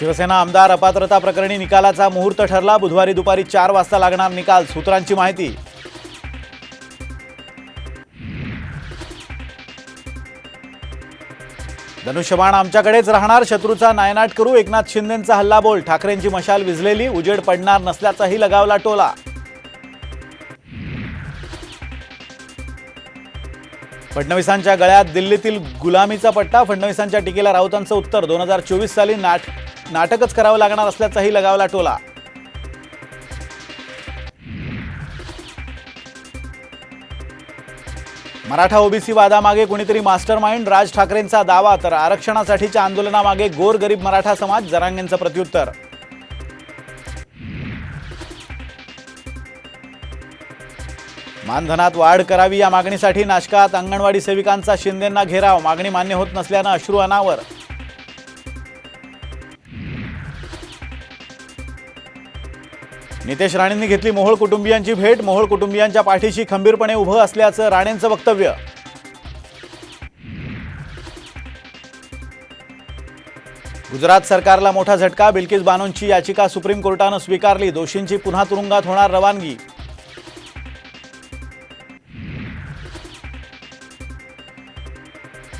शिवसेना आमदार अपात्रता प्रकरणी निकालाचा मुहूर्त ठरला. बुधवारी दुपारी चार वाजता लागणार निकाल. सूत्रांची माहिती. धनुष्यबाण आमच्याकडेच राहणार. शत्रूचा नायनाट करू. एकनाथ शिंदेंचा हल्लाबोल. ठाकरेंची मशाल विझलेली. उजेड पडणार नसल्याचाही लगावला टोला. फडणवीसांच्या गळ्यात दिल्लीतील गुलामीचा पट्टा. फडणवीसांच्या टीकेला राऊतांचं उत्तर. दोन हजार चोवीस साली नाट नाटकच करावं लागणार असल्याचाही लगावला टोला. मराठा ओबीसी वादामागे कुणीतरी मास्टर माइंड राज ठाकरेंचा दावा तर आरक्षणासाठीच्या आंदोलनामागे गोरगरीब मराठा समाज जरांगेंचं प्रत्युत्तर. मानधनात वाढ करावी या मागणीसाठी नाशकात अंगणवाडी सेविकांचा शिंदेंना घेराव मागणी मान्य होत नसल्यानं अश्रू अनावर. नितेश राणेंनी घेतली मोहोळ कुटुंबियांची भेट. मोहोळ कुटुंबियांच्या पाठीशी खंबीरपणे उभं असल्याचं राणेंचं वक्तव्य. गुजरात सरकारला मोठा झटका. बिल्किस बानोंची याचिका सुप्रीम कोर्टानं स्वीकारली. दोषींची पुन्हा तुरुंगात होणार रवानगी.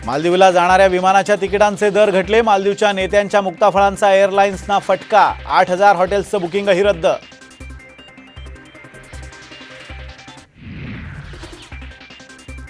मालदीवला जाणाऱ्या विमानाच्या तिकिटांचे दर घटले. मालदीवच्या नेत्यांच्या मुक्ताफळांचा एअरलाइन्सना फटका. आठ हजार हॉटेल्सचं बुकिंगही रद्द.